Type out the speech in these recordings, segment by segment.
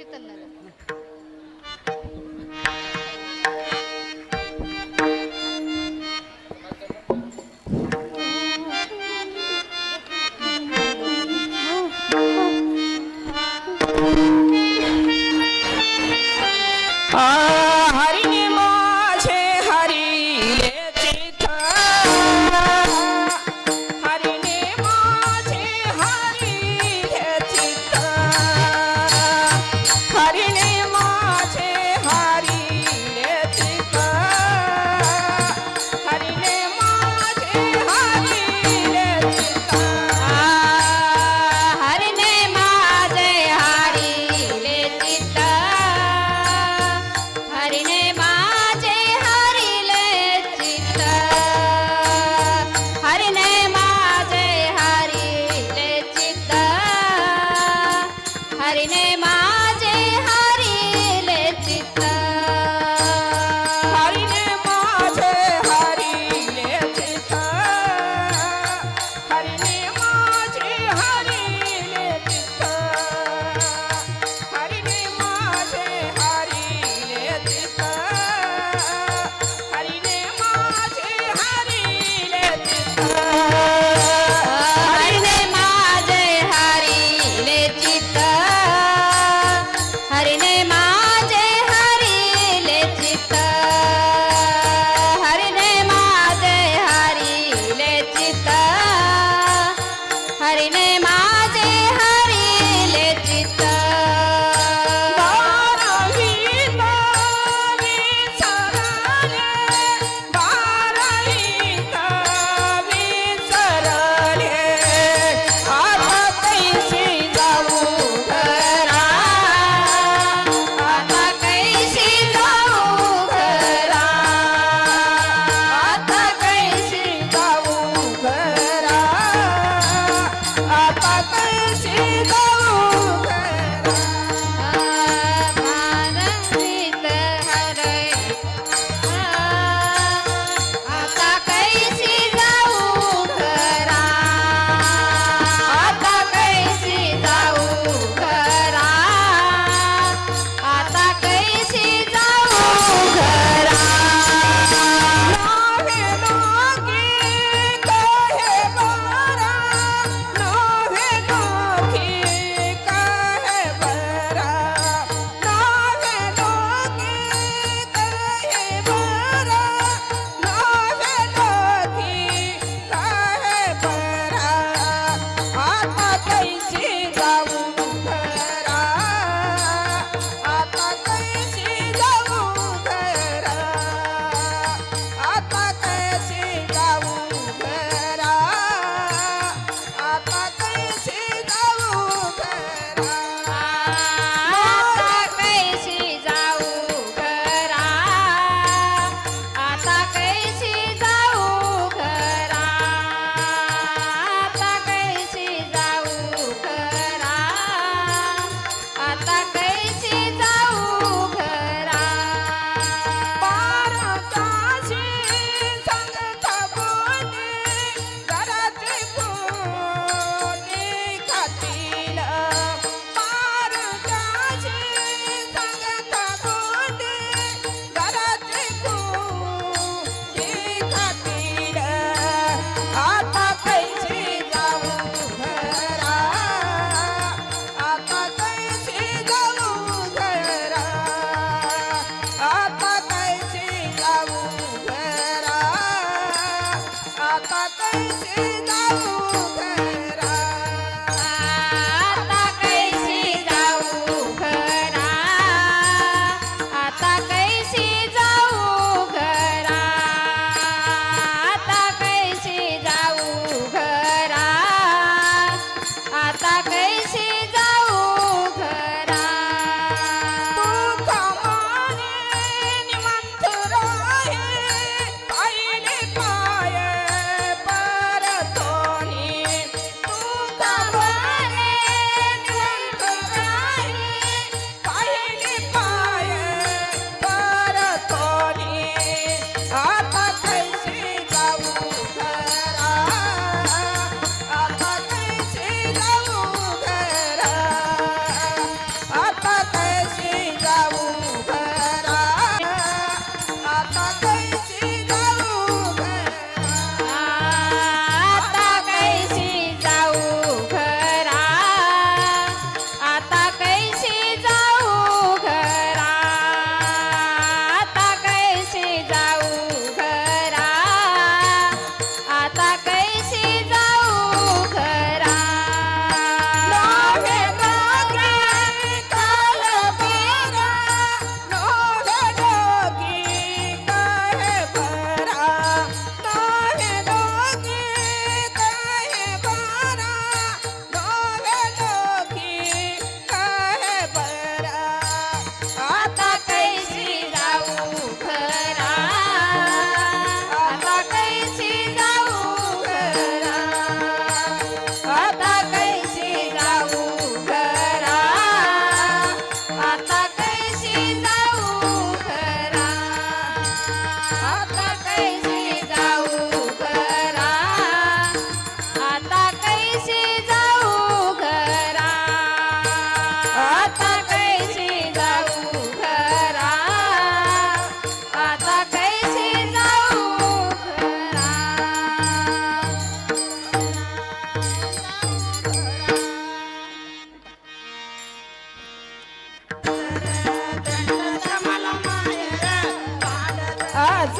शीतलला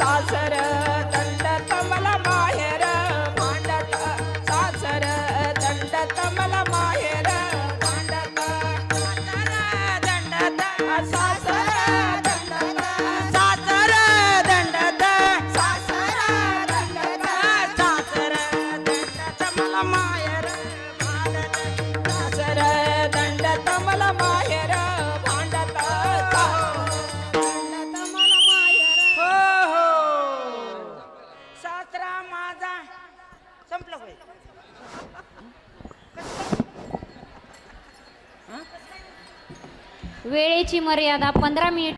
சாசர தண்ட தமல மாயர மாண்டத சாசர தண்ட தமல மாயர மாண்டத தண்டத சாசர சாசர தண்டத சாசர தண்டத மலமாய वेळेची मर्यादा पंधरा मिनिट